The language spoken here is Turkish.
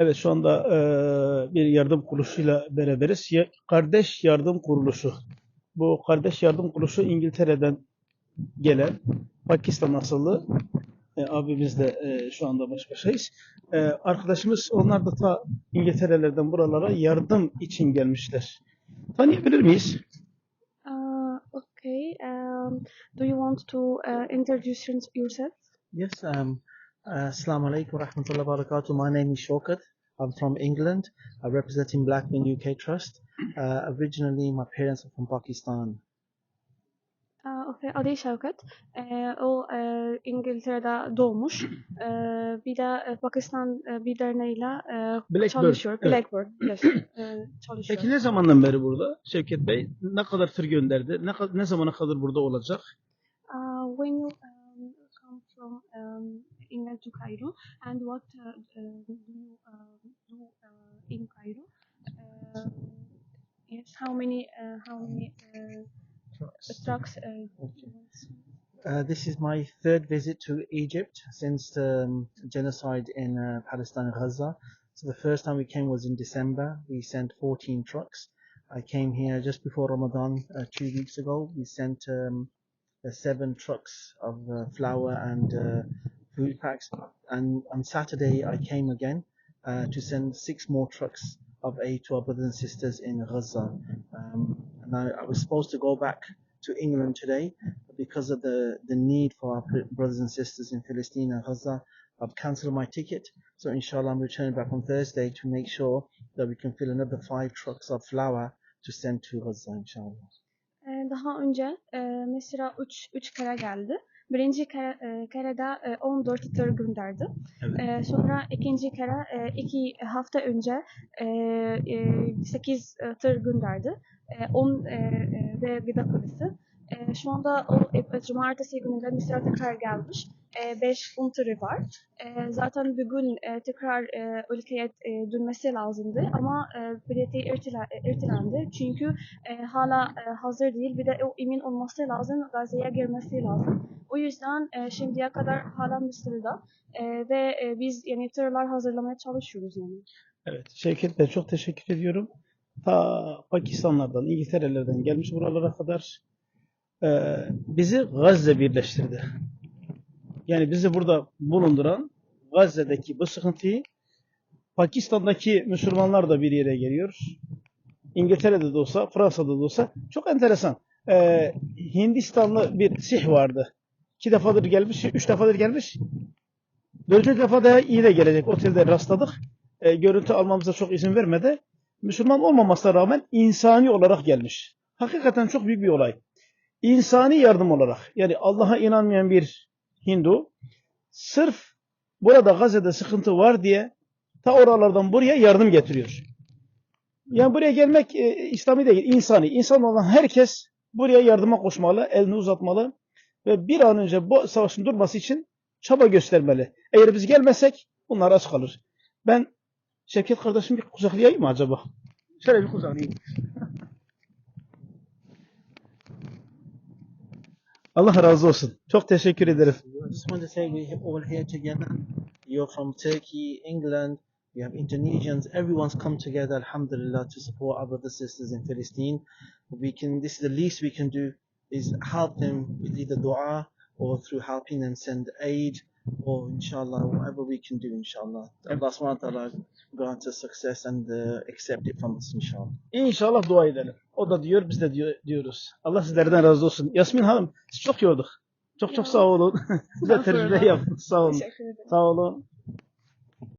Evet şu anda e, bir yardım kuruluşuyla beraberiz. Ya- Kardeş Yardım Kuruluşu. Bu Kardeş Yardım Kuruluşu İngiltere'den gelen Pakistan asıllı e, abimizle e, şu anda baş başayız. E, arkadaşımız onlar da ta İngiltere'lerden buralara yardım için gelmişler. Tanıyabilir miyiz? Uh, okay. Um, do you want to uh, introduce your- yourself? Yes, um, Assalamu alaikum wa rahmatullahi wa barakatuh. My name is Shaukat. I'm from England. I'm representing Blackman UK Trust. Uh, originally, my parents are from Pakistan. Uh, okay. Adı Şevket. Ee, o e, İngiltere'de doğmuş. Ee, bir de e, Pakistan e, bir derneğiyle e, Blackburn, çalışıyor. evet. Blackburn. Yes. e, çalışıyor. Peki ne zamandan beri burada Şevket Bey? Ne kadar tır gönderdi? Ne, ne zamana kadar burada olacak? Uh, when you to Cairo, and what uh, uh, do you uh, do uh, in Cairo? Yes, how many uh, how many uh, trucks? Uh, Uh, this is my third visit to Egypt since the um, genocide in uh, Palestine Gaza. So the first time we came was in December. We sent 14 trucks. I came here just before Ramadan uh, two weeks ago. We sent um, uh, seven trucks of uh, flour and packs. And on Saturday, I came again uh, to send six more trucks of aid to our brothers and sisters in Gaza. Um, and I, I was supposed to go back to England today, but because of the, the need for our brothers and sisters in Palestine and Gaza, I've cancelled my ticket. So inshallah, I'm returning back on Thursday to make sure that we can fill another five trucks of flour to send to Gaza, inshallah. Daha önce mesela 3 3 kere geldi. Birinci kere, e, kerede e, 14 tır gönderdi. Evet. E, sonra ikinci kere 2 hafta önce e, e, 8 tır gönderdi. E, 10 e, e, ve gıda polisi. E, şu anda o e, cumartesi gününde mesela tekrar gelmiş. 5 un tırı var. E, zaten bugün e, tekrar e, ülkeye e, dönmesi lazımdı ama e, bileti ertele, ertelendi. Çünkü e, hala e, hazır değil. Bir de o emin olması lazım. Gazze'ye girmesi lazım. O yüzden e, şimdiye kadar hala Mısır'da e, ve e, biz yani tırlar hazırlamaya çalışıyoruz yani. Evet, Şevket Bey çok teşekkür ediyorum. Ta Pakistanlardan, İngiltere'lerden gelmiş buralara kadar bizi Gazze birleştirdi. Yani bizi burada bulunduran Gazze'deki bu sıkıntıyı Pakistan'daki Müslümanlar da bir yere geliyor. İngiltere'de de olsa, Fransa'da da olsa çok enteresan. Eee, Hindistanlı bir Sih vardı. İki defadır gelmiş, üç defadır gelmiş. Dördüncü defa da yine gelecek. Otelde rastladık e, görüntü almamıza çok izin vermedi. Müslüman olmamasına rağmen insani olarak gelmiş. Hakikaten çok büyük bir olay. İnsani yardım olarak yani Allah'a inanmayan bir Hindu sırf burada Gazze'de sıkıntı var diye ta oralardan buraya yardım getiriyor. Yani buraya gelmek e, İslami değil, insani. İnsan olan herkes buraya yardıma koşmalı, elini uzatmalı ve bir an önce bu savaşın durması için çaba göstermeli. Eğer biz gelmezsek bunlar aç kalır. Ben Şevket kardeşim bir kucaklayayım mı acaba? Şöyle bir kucaklayayım. Allah razı olsun. Çok teşekkür ederim. Just want to say we're all here together. You're from Turkey, England, you have Indonesians, everyone's come together, alhamdulillah, to support our brothers sisters in Palestine. We can, this is the least we can do, is help them with either dua or through helping them send aid or inshallah, whatever we can do, inshallah. Allah subhanahu wa ta'ala grant us success and uh, accept it from us, inshallah. İnşallah dua edelim. O da diyor, biz de diyor, diyoruz. Allah sizlerden razı olsun. Yasmin Hanım, siz çok yorduk. Çok çok sağ olun. Bize tecrübe yaptınız. Sağ olun. Sağ olun.